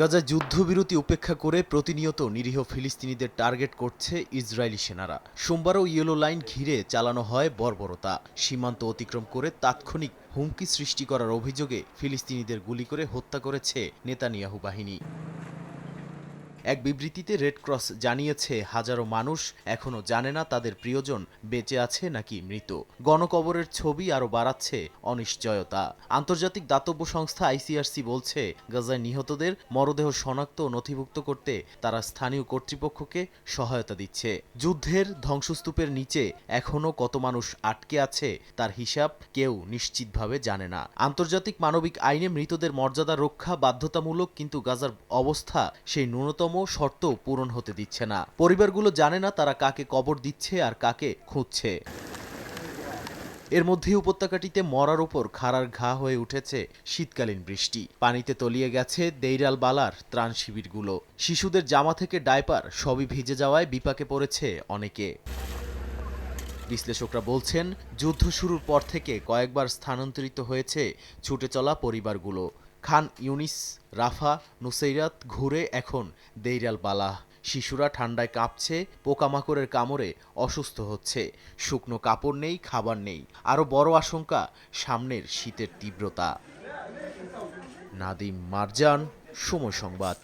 গাজায় যুদ্ধবিরতি উপেক্ষা করে প্রতিনিয়ত নিরীহ ফিলিস্তিনিদের টার্গেট করছে ইসরায়েলি সেনারা। সোমবারও ইয়েলো লাইন ঘিরে চালানো হয় বর্বরতা। সীমান্ত অতিক্রম করে তাৎক্ষণিক হুমকি সৃষ্টি করার অভিযোগে ফিলিস্তিনিদের গুলি করে হত্যা করেছে নেতানিয়াহু বাহিনী। এক বিবৃতিতে রেড ক্রস জানিয়েছে, হাজারো মানুষ এখনও জানে না তাদের প্রিয়জন বেঁচে আছে নাকি মৃত। গণকবরের ছবি আরও বাড়াচ্ছে অনিশ্চয়তা। আন্তর্জাতিক দাতব্য সংস্থা আইসিআরসি বলছে, গাজায় নিহতদের মরদেহ শনাক্ত ও নথিভুক্ত করতে তারা স্থানীয় কর্তৃপক্ষকে সহায়তা দিচ্ছে। যুদ্ধের ধ্বংসস্তূপের নিচে এখনও কত মানুষ আটকে আছে তার হিসাব কেউ নিশ্চিতভাবে জানে না। আন্তর্জাতিক মানবিক আইনে মৃতদের মর্যাদা রক্ষা বাধ্যতামূলক, কিন্তু গাজার অবস্থা সেই ন্যূনতম শর্ত পূরণ হতে দিচ্ছে না। পরিবারগুলো জানে না তারা কাকে কবর দিচ্ছে আর কাকে খুঁজছে। এর মধ্যে উপত্যকাটিতে মরার ওপর খাড়ার ঘা হয়ে উঠেছে শীতকালীন বৃষ্টি। পানিতে তলিয়ে গেছে দেইরাল বালার ত্রাণ শিবিরগুলো। শিশুদের জামা থেকে ডাইপার সবই ভিজে যাওয়ায় বিপাকে পড়েছে অনেকে। বিশ্লেষকরা বলছেন, যুদ্ধ শুরুর পর থেকে কয়েকবার স্থানান্তরিত হয়েছে ছুটে চলা পরিবারগুলো। খান, ইউনিস, রাফা নুসৈরাত ঘুরে এখন দেইরাল বালাহ শিশুরা ঠান্ডায় কাঁপছে, পোকামাকড়ের কামড়ে অসুস্থ হচ্ছে। শুকনো কাপড় নেই, খাবার নেই। আরও বড় আশঙ্কা, সামনের শীতের তীব্রতা। নাদিম মারজান, সময় সংবাদ।